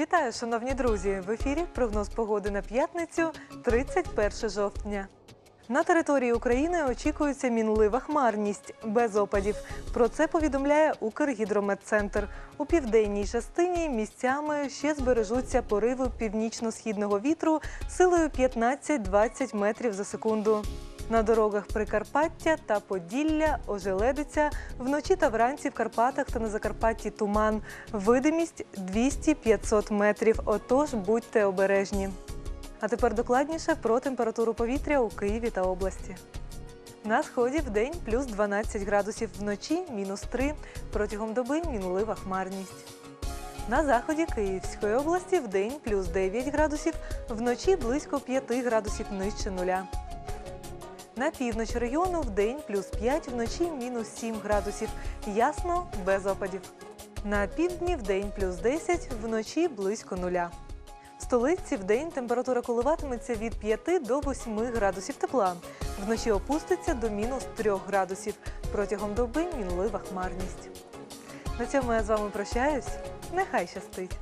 Вітаю, шановні друзі! В ефірі прогноз погоди на п'ятницю, 31 жовтня. На території України очікується мінлива хмарність без опадів. Про це повідомляє Укргідрометцентр. У південній частині місцями ще збережуться пориви північно-східного вітру силою 15-20 метрів за секунду. На дорогах Прикарпаття та Поділля ожеледиться вночі та вранці в Карпатах та на Закарпатті туман. Видимість 200-500 метрів. Отож будьте обережні. А тепер докладніше про температуру повітря у Києві та області. На сході в день плюс 12 градусів, вночі мінус 3, протягом доби мінлива хмарність. На заході Київської області в день плюс 9 градусів, вночі близько 5 градусів нижче нуля. На півночі району в день плюс 5, вночі мінус 7 градусів. Ясно, без опадів. На півдні в день плюс 10, вночі близько нуля. В столиці в день температура коливатиметься від 5 до 8 градусів тепла. Вночі опуститься до мінус 3 градусів. Протягом доби мінлива хмарність. На цьому я з вами прощаюсь. Нехай щастить.